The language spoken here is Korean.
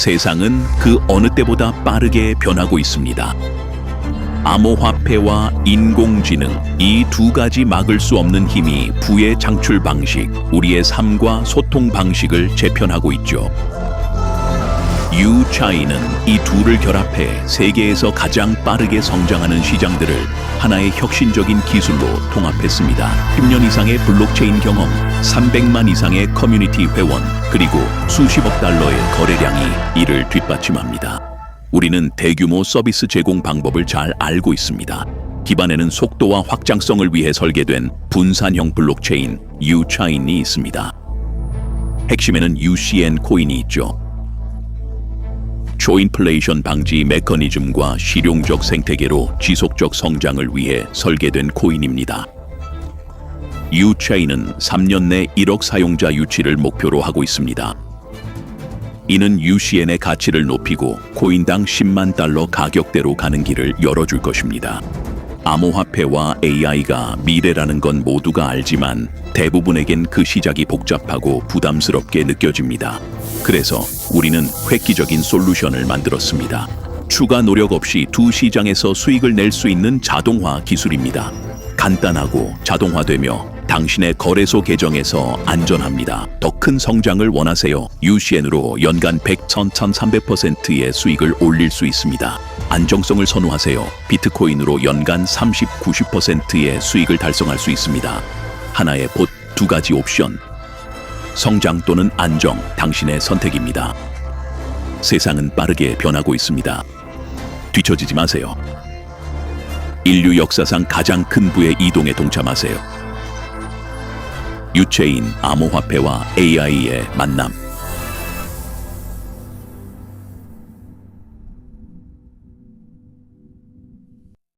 세상은 그 어느 때보다 빠르게 변하고 있습니다. 암호화폐와 인공지능 이 두 가지 막을 수 없는 힘이 부의 창출 방식, 우리의 삶과 소통 방식을 재편하고 있죠. 유차이는 이 둘을 결합해 세계에서 가장 빠르게 성장하는 시장들을 하나의 혁신적인 기술로 통합했습니다. 10년 이상의 블록체인 경험, 300만 이상의 커뮤니티 회원, 그리고 수십억 달러의 거래량이 이를 뒷받침합니다. 우리는 대규모 서비스 제공 방법을 잘 알고 있습니다. 기반에는 속도와 확장성을 위해 설계된 분산형 블록체인 유차인이 있습니다. 핵심에는 UCN 코인이 있죠. 초인플레이션 방지 메커니즘과 실용적 생태계로 지속적 성장을 위해 설계된 코인입니다. 유체인은 3년 내 1억 사용자 유치를 목표로 하고 있습니다. 이는 UCN의 가치를 높이고 코인당 10만 달러 가격대로 가는 길을 열어줄 것입니다. 암호화폐와 AI가 미래라는 건 모두가 알지만 대부분에겐 그 시작이 복잡하고 부담스럽게 느껴집니다. 그래서 우리는 획기적인 솔루션을 만들었습니다. 추가 노력 없이 두 시장에서 수익을 낼 수 있는 자동화 기술입니다. 간단하고 자동화되며 당신의 거래소 계정에서 안전합니다. 더 큰 성장을 원하세요. UCN으로 연간 100, 1000, 1300%의 수익을 올릴 수 있습니다. 안정성을 선호하세요. 비트코인으로 연간 30, 90%의 수익을 달성할 수 있습니다. 하나의 봇 두 가지 옵션. 성장 또는 안정, 당신의 선택입니다. 세상은 빠르게 변하고 있습니다. 뒤처지지 마세요. 인류 역사상 가장 큰 부의 이동에 동참하세요. 유체인, 암호화폐와 AI의 만남.